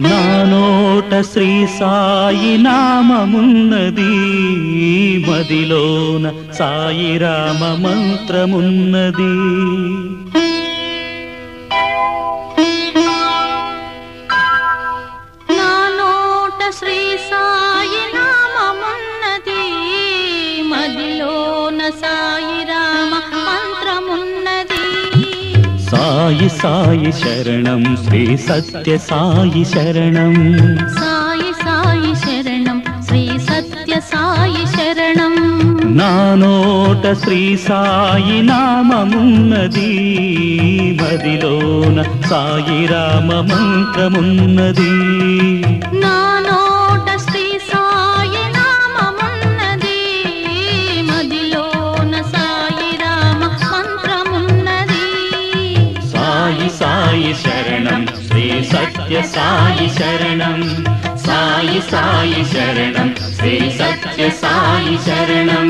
నా నోట శ్రీ సాయి నామమున్నది. మదిలోన సాయి రామ మంత్రమున్నది. నా నోట శ్రీ సాయి నామమున్నది. మదిలోన సాయి సాయి సాయి శరణం. శ్రీ సత్య సాయి శరణం. సాయి సాయి శరణం. శ్రీ సత్య సాయి శరణం. నా నోట శ్రీ సాయి నామమున్నది. మదిలోన సాయి రామ మంత్రమున్నది. సత్య సాయి శరణం సాయి సాయి శరణం శ్రీ సత్య సాయి శరణం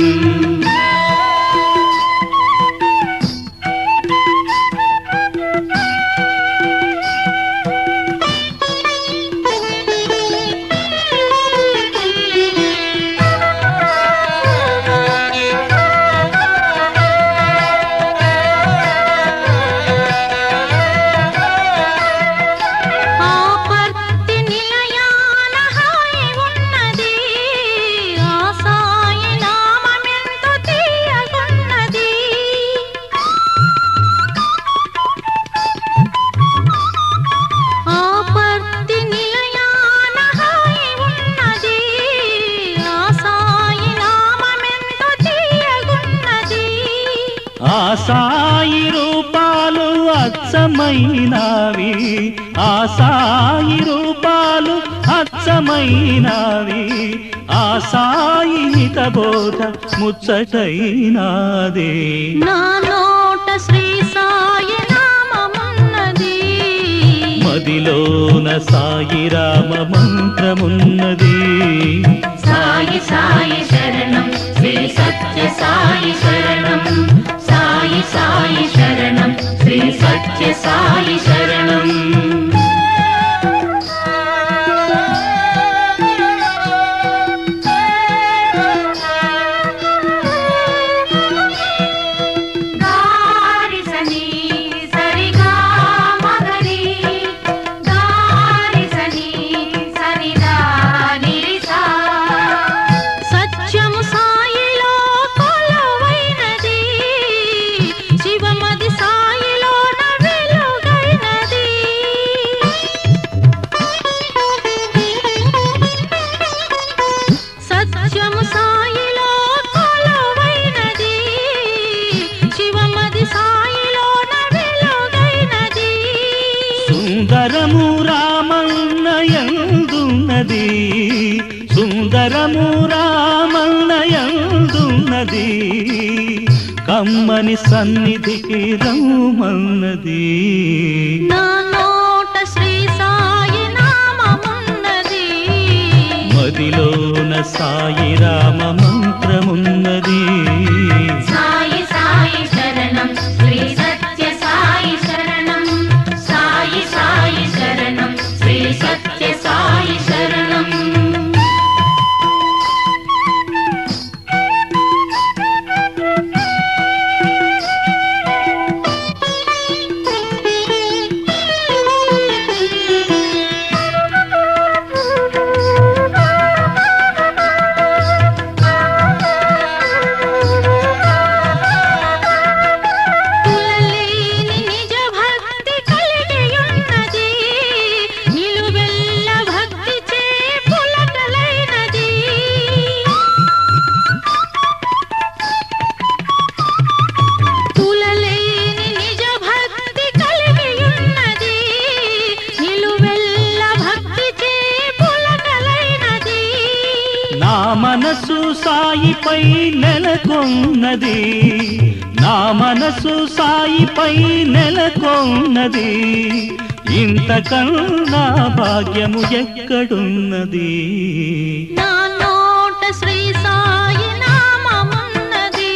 సాయి రూపాలు అచ్చమైనవి. ఆ సాయి రూపాలు అచ్చమైనవి. ఆ సాయి హిత బోధ ముచ్చటైనాదే. నా నోట శ్రీ సాయి నామమున్నది మదిలోన సాయి రామ మంత్రమున్నది సాయి సాయి శరణం. శ్రీ సత్య సాయి శరణం. సాయి సాయి శరణం. శ్రీ సత్య సాయి శరణం. సుందరము రామన్నయందున్నది. సుందరము రామన్నయందున్నది. కమ్మని సన్నిధికి రమ్మన్నది నా నోట శ్రీ సాయి నామమున్నది. మదిలోన సాయి రామ మనసు సాయిపై నెలకొన్నది. నా మనసు సాయిపై నెలకొన్నది. ఇంతకన్నా భాగ్యము ఎక్కడున్నది? నా నోట శ్రీ సాయి నామమున్నది.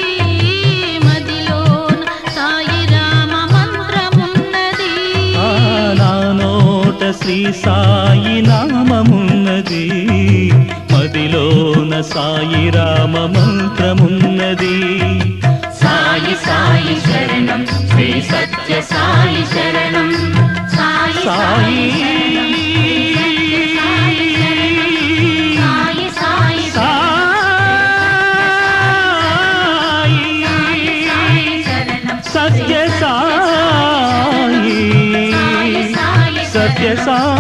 మదిలోన సాయి రామ మంత్రమున్నది. ఆ నా నోట శ్రీ సాయి నామమున్నది. మదిలోన సాయి రామ మంత్రమున్నది. సాయి సాయి శరణం శ్రీ సత్య సాయి శరణం. సాయి సాయి సత్య సాయి సత్య సాయి